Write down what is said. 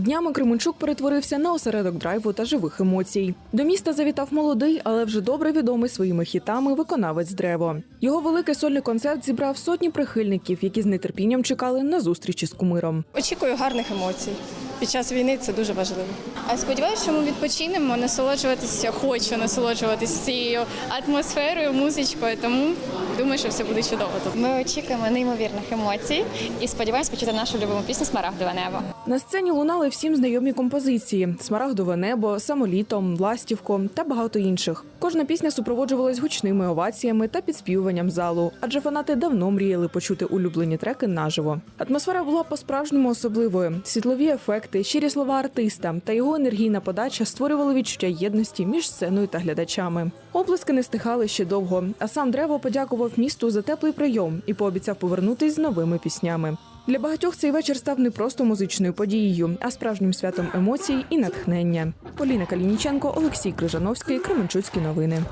Днями Кременчук перетворився на осередок драйву та живих емоцій. До міста завітав молодий, але вже добре відомий своїми хітами виконавець древо. Його великий сольний концерт зібрав сотні прихильників, які з нетерпінням чекали на зустрічі з кумиром. Очікую гарних емоцій. Під час війни це дуже важливо. А сподіваюся, що ми відпочинемо, насолоджуватися, хочу насолоджуватися цією атмосферою, музичкою. Тому думаю, що все буде чудово тут. Ми очікуємо неймовірних емоцій і сподіваємось почути нашу любиму пісню Смарагдове небо. На сцені лунали всім знайомі композиції: Смарагдове небо, самолітом, ластівко та багато інших. Кожна пісня супроводжувалась гучними оваціями та підспівуванням залу, адже фанати давно мріяли почути улюблені треки наживо. Атмосфера була по-справжньому особливою. Світлові ефекти, щирі слова артиста та його енергійна подача створювали відчуття єдності між сценою та глядачами. Оплески не стихали ще довго, а сам древо подякував місту за теплий прийом і пообіцяв повернутись з новими піснями. Для багатьох цей вечір став не просто музичною подією, а справжнім святом емоцій і натхнення. Поліна Калініченко, Олексій Крижановський, Кременчуцькі новини.